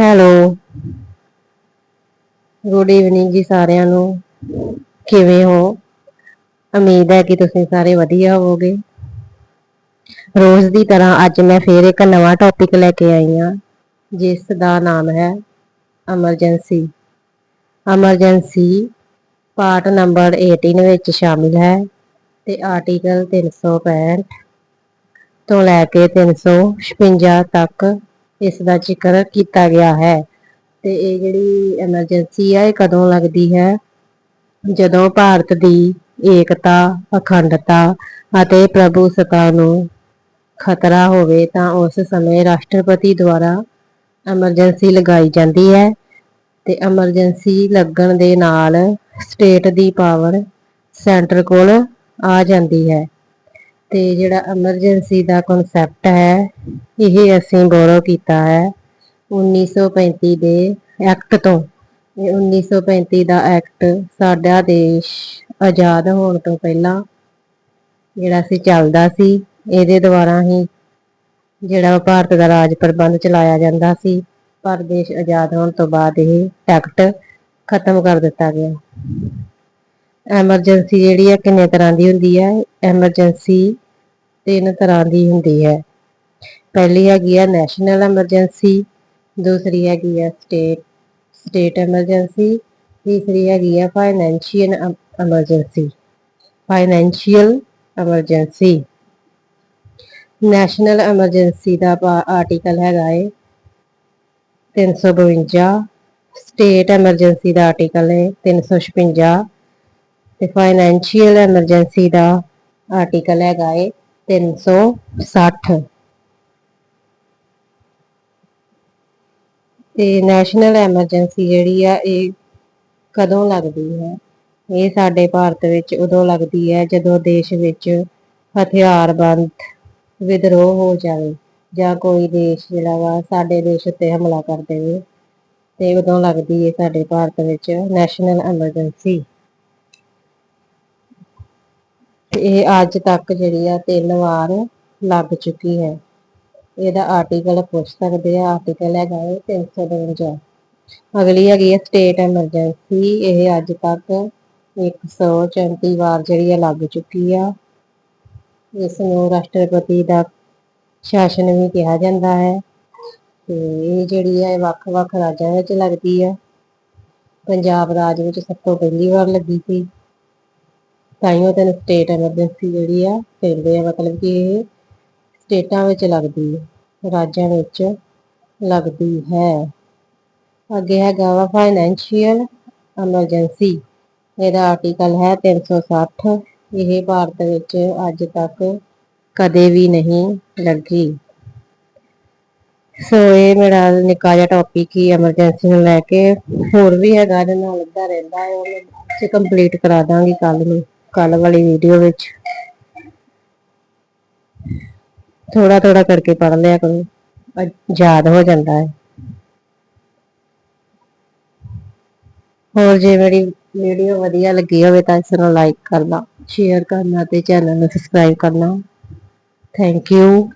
Hello good evening ਜੀ ਸਾਰਿਆਂ ਨੂੰ। ਕਿਵੇਂ ਹੋ? ਉਮੀਦ ਹੈ ਕਿ ਤੁਸੀਂ ਸਾਰੇ ਵਧੀਆ ਹੋਵੋਗੇ। ਰੋਜ਼ ਦੀ ਤਰ੍ਹਾਂ ਅੱਜ ਮੈਂ ਫੇਰ ਇੱਕ ਨਵਾਂ ਟੌਪਿਕ ਲੈ ਕੇ ਆਈ ਹਾਂ, ਜਿਸ ਦਾ ਨਾਮ ਹੈ ਐਮਰਜੈਂਸੀ ਐਮਰਜੈਂਸੀ ਪਾਰਟ ਨੰਬਰ 18 ਵਿੱਚ ਸ਼ਾਮਿਲ ਹੈ ਤੇ ਆਰਟੀਕਲ 365 ਤੋਂ ਲੈ ਕੇ 356 ਤੱਕ ਇਸ ਦਾ ਜ਼ਿਕਰ ਕੀਤਾ ਗਿਆ ਹੈ। ਤੇ ਇਹ ਜਿਹੜੀ ਐਮਰਜੈਂਸੀ ਹੈ ਇਹ ਕਦੋਂ ਲੱਗਦੀ ਹੈ? ਜਦੋਂ ਭਾਰਤ ਦੀ ਏਕਤਾ, ਅਖੰਡਤਾ ਅਤੇ ਪ੍ਰਭੂਸਤਾ ਨੂੰ ਖਤਰਾ ਹੋਵੇ, ਤਾਂ ਉਸ ਸਮੇਂ ਰਾਸ਼ਟਰਪਤੀ ਦੁਆਰਾ ਐਮਰਜੈਂਸੀ ਲਗਾਈ ਜਾਂਦੀ ਹੈ ਤੇ ਐਮਰਜੈਂਸੀ ਲੱਗਣ ਦੇ ਨਾਲ ਸਟੇਟ ਦੀ ਪਾਵਰ ਸੈਂਟਰ ਕੋਲ ਆ ਜਾਂਦੀ ਹੈ। ਤੇ ਜਿਹੜਾ ਐਮਰਜੈਂਸੀ ਦਾ ਕਨਸੈਪਟ ਹੈ, ਇਹ ਅਸੀਂ ਬੋਰੋ ਕੀਤਾ ਹੈ 1935 ਦੇ ਐਕਟ ਤੋਂ। ਇਹ 1935 ਦਾ ਐਕਟ ਸਾਡਾ ਦੇਸ਼ ਆਜ਼ਾਦ ਹੋਣ ਤੋਂ ਪਹਿਲਾਂ ਜਿਹੜਾ ਸੀ, ਚੱਲਦਾ ਸੀ। ਇਹਦੇ ਦੁਆਰਾ ਹੀ ਜਿਹੜਾ ਭਾਰਤ ਦਾ ਰਾਜ ਪ੍ਰਬੰਧ ਚਲਾਇਆ ਜਾਂਦਾ ਸੀ। ਪਰ ਦੇਸ਼ ਆਜ਼ਾਦ ਹੋਣ ਤੋਂ ਬਾਅਦ ਇਹ ਐਕਟ ਖਤਮ ਕਰ ਦਿੱਤਾ ਗਿਆ। ਐਮਰਜੈਂਸੀ ਜਿਹੜੀ ਹੈ ਕਿੰਨੇ ਤਰ੍ਹਾਂ ਦੀ ਹੁੰਦੀ ਹੈ ਐਮਰਜੈਂਸੀ ਤਿੰਨ ਤਰ੍ਹਾਂ ਦੀ ਹੁੰਦੀ ਹੈ। ਪਹਿਲੀ ਹੈਗੀ ਹੈ ਨੈਸ਼ਨਲ ਐਮਰਜੈਂਸੀ ਦੂਸਰੀ ਹੈਗੀ ਹੈ ਸਟੇਟ ਸਟੇਟ ਐਮਰਜੈਂਸੀ ਤੀਸਰੀ ਹੈਗੀ ਹੈ financial emergency financial emergency national emergency ਦਾ ਆਰਟੀਕਲ ਹੈਗਾ ਹੈ 352 ਸਟੇਟ ਐਮਰਜੈਂਸੀ ਦਾ ਆਰਟੀਕਲ ਹੈ 356 ਤੇ ਫਾਈਨੈਂਸ਼ੀਅਲ ਐਮਰਜੈਂਸੀ ਦਾ ਆਰਟੀਕਲ ਹੈਗਾ ਹੈ 360 ਤੇ ਨੈਸ਼ਨਲ ਐਮਰਜੈਂਸੀ ਜਿਹੜੀ ਆ, ਇਹ ਕਦੋਂ ਲੱਗਦੀ ਹੈ? ਇਹ ਸਾਡੇ ਭਾਰਤ ਵਿੱਚ ਉਦੋਂ ਲੱਗਦੀ ਹੈ ਜਦੋਂ ਦੇਸ਼ ਵਿੱਚ ਹਥਿਆਰਬੰਦ ਵਿਦਰੋਹ ਹੋ ਜਾਵੇ ਜਾਂ ਕੋਈ ਦੇਸ਼ ਜਿਹੜਾ ਵਾ ਸਾਡੇ ਦੇਸ਼ ਉੱਤੇ ਹਮਲਾ ਕਰ ਦੇਵੇ। ਤੇ ਉਦੋਂ ਲੱਗਦੀ ਹੈ ਸਾਡੇ ਭਾਰਤ ਵਿੱਚ ਨੈਸ਼ਨਲ ਐਮਰਜੈਂਸੀ ਇਹ ਅੱਜ ਤੱਕ ਜਿਹੜੀ ਆ ਤਿੰਨ ਵਾਰ ਲੱਗ ਚੁੱਕੀ ਹੈ। ਇਹਦਾ ਆਰਟੀਕਲ ਪੁੱਛ ਸਕਦੇ ਆ। ਆਰਟੀਕਲ ਹੈਗਾ ਹੈ 352 ਅਗਲੀ ਹੈਗੀ ਹੈ ਸਟੇਟ ਐਮਰਜੈਂਸੀ ਇਹ ਅੱਜ ਤੱਕ 134 ਵਾਰ ਜਿਹੜੀ ਆ ਲੱਗ ਚੁੱਕੀ ਆ। ਇਸ ਨੂੰ ਰਾਸ਼ਟਰਪਤੀ ਦਾ ਸ਼ਾਸਨ ਵੀ ਕਿਹਾ ਜਾਂਦਾ ਹੈ। ਤੇ ਇਹ ਜਿਹੜੀ ਹੈ ਵੱਖ-ਵੱਖ ਰਾਜਾਂ ਵਿੱਚ ਲੱਗਦੀ ਆ। ਪੰਜਾਬ ਰਾਜ ਵਿੱਚ ਸਭ ਤੋਂ ਪਹਿਲੀ ਵਾਰ ਲੱਗੀ ਸੀ। ਤਾਈਓ ਤੈਨੂੰ ਸਟੇਟ ਐਮਰਜੈਂਸੀ ਜਿਹੜੀ ਆ ਕਹਿੰਦੇ ਆ, ਮਤਲਬ ਕਿ ਇਹ ਸਟੇਟਾਂ ਵਿੱਚ ਲੱਗਦੀ ਹੈ ਰਾਜਾਂ ਵਿੱਚ ਲੱਗਦੀ ਹੈ। ਅੱਗੇ ਹੈਗਾ ਵਾ ਫਾਈਨੈਂਸ਼ੀਅਲ ਐਮਰਜੈਂਸੀ ਇਹਦਾ ਆਰਟੀਕਲ ਹੈ 360 ਇਹ ਭਾਰਤ ਵਿੱਚ ਅੱਜ ਤੱਕ ਕਦੇ ਵੀ ਨਹੀਂ ਲੱਗੀ। ਸੋ ਇਹ ਮੇਰਾ ਨਿੱਕਾ ਜਿਹਾ ਟੌਪਿਕ ਹੀ ਐਮਰਜੈਂਸੀ ਨੂੰ ਲੈ ਕੇ, ਹੋਰ ਵੀ ਹੈਗਾ ਇਹਦੇ ਨਾਲ ਲੱਗਾ ਰਹਿੰਦਾ ਹੈ ਉਹ ਮੈਂ ਕੰਪਲੀਟ ਕਰਾ ਦਾਂਗੀ ਕੱਲ ਨੂੰ। ਕੱਲ ਵਾਲੀ ਵੀਡੀਓ ਵਿੱਚ। ਥੋੜਾ ਥੋੜਾ ਕਰਕੇ ਪੜ ਲਿਆ ਕਰੋ ਯਾਦ ਹੋ ਜਾਂਦਾ ਹੈ। ਹੋਰ ਜੇ ਮੇਰੀ ਵੀਡੀਓ ਵਧੀਆ ਲੱਗੀ ਹੋਵੇ ਤਾਂ ਇਸ ਨੂੰ ਲਾਈਕ ਕਰਨਾ ਸ਼ੇਅਰ ਕਰਨਾ ਤੇ ਚੈਨਲ ਨੂੰ ਸਬਸਕ੍ਰਾਈਬ ਕਰਨਾ। Thank you